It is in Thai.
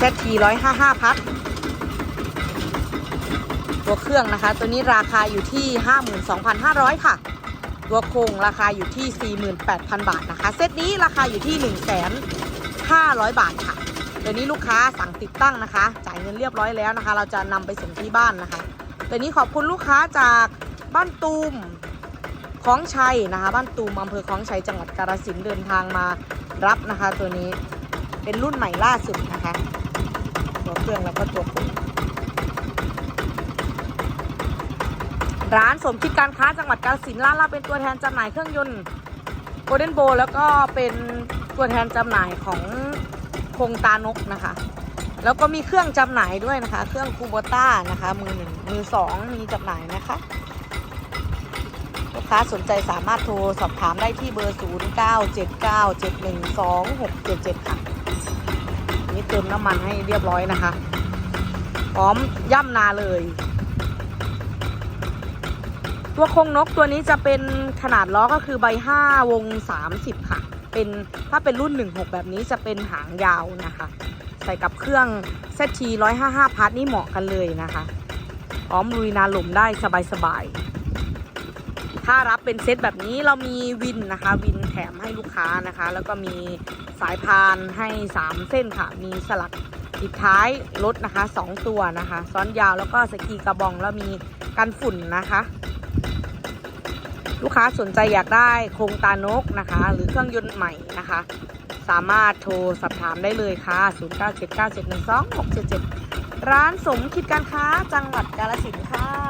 เซตทีร้อยห้าห้าพัดตัวเครื่องนะคะ ตัวนี้ราคาอยู่ที่ 52,500 ค่ะ ตัวโครงราคาอยู่ที่ 48,000 บาทนะคะ เซตนี้ราคาอยู่ที่ 1,500 บาทค่ะ ตัวนี้ลูกค้าสั่งติดตั้งนะคะ จ่ายเงินเรียบร้อยแล้วนะคะ เราจะนำไปส่งที่บ้านนะคะ ตัวนี้ขอบคุณลูกค้าจากบ้านตูมคล้องชัยนะคะ บ้านตูมอำเภอคล้องชัยจังหวัดกาฬสินธุ์เดินทางมารับนะคะ ตัวนี้เป็นรุ่นใหม่ล่าสุดนะคะ ตัวเครื่องแล้วก็ตัวรงร้านสมคิดการค้าจังหวัดกาฬสินธุ์ร้านเราเป็นตัวแทนจำหน่ายเครื่องยนต์โกลเด้นโบแล้วก็เป็นตัวแทนจำหน่ายของคงตานกนะคะ แล้วก็มีเครื่องจำหน่ายด้วยนะคะ เครื่องคูโบต้านะคะ มือหนึ่งมือสองมีจำหน่ายนะคะลูกค้าสนใจสามารถโทรสอบถามได้ที่เบอร์ 0 9 7 9 7 1 2 6 7 7 ค่ะ นี่เติมน้ำมันให้เรียบร้อยนะคะพร้อมย่ำนาเลย ตัวโคงนกตัวนี้จะเป็นขนาดล้อก็คือใบ5วง 30 ค่ะ เป็นถ้าเป็นรุ่น 16 แบบนี้จะเป็นหางยาวนะคะ ใส่กับเครื่องเซที155พาร์ทนี่เหมาะกันเลยนะคะพร้อมลุยนาหลุมได้สบายๆ ถ้ารับเป็นเซตแบบนี้เรามีวินนะคะ วินแถมให้ลูกค้านะคะ แล้วก็มีสายพานให้ 3 เส้นค่ะ มีสลักปิดท้ายรถนะคะ 2 ตัวนะคะ ซ้อนยาวแล้วก็สกีกระบองแล้วมีกันฝุ่นนะคะ ลูกค้าสนใจอยากได้โครงตานกนะคะ หรือเครื่องยนต์ใหม่นะคะ สามารถโทรสอบถามได้เลยค่ะ 0979712677 ร้านสมคิดการค้าจังหวัดกาฬสินธุ์ค่ะ